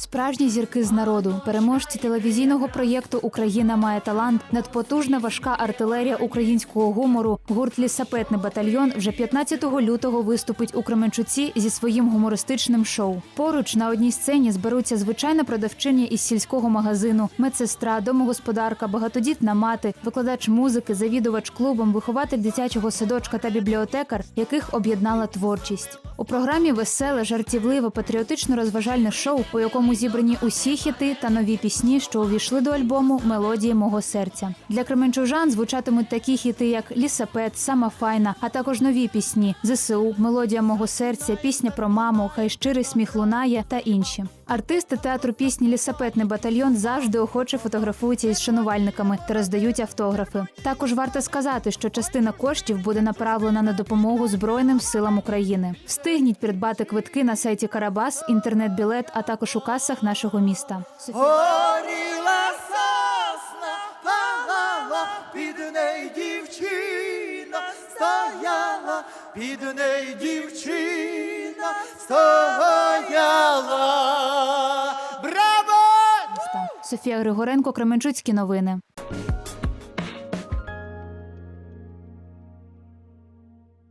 Справжні зірки з народу, переможці телевізійного проєкту Україна має талант, надпотужна важка артилерія українського гумору. Гурт Лісапетний батальйон вже 15 лютого виступить у Кременчуці зі своїм гумористичним шоу. Поруч на одній сцені зберуться звичайна продавчиня із сільського магазину, медсестра, домогосподарка, багатодітна мати, викладач музики, завідувач клубом, вихователь дитячого садочка та бібліотекар, яких об'єднала творчість. У програмі веселе, жартівливе, патріотично-розважальне шоу, у якому зібрані усі хіти та нові пісні, що увійшли до альбому Мелодії мого серця. Для кременчужан звучатимуть такі хіти, як Лісапет, Сама Файна, а також нові пісні ЗСУ, Мелодія мого серця, пісня про маму, Хай щирий сміх лунає та інші. Артисти театру пісні Лісапетний батальйон завжди охоче фотографуються із шанувальниками та роздають автографи. Також варто сказати, що частина коштів буде направлена на допомогу Збройним силам України. Встигніть придбати квитки на сайті Карабас, інтернет-білет, а також у касах нашого міста. Горіла сосна, палала, під неї дівчина стояла, під неї дівчина стояла. Браво! Софія Григоренко, Кременчуцькі новини.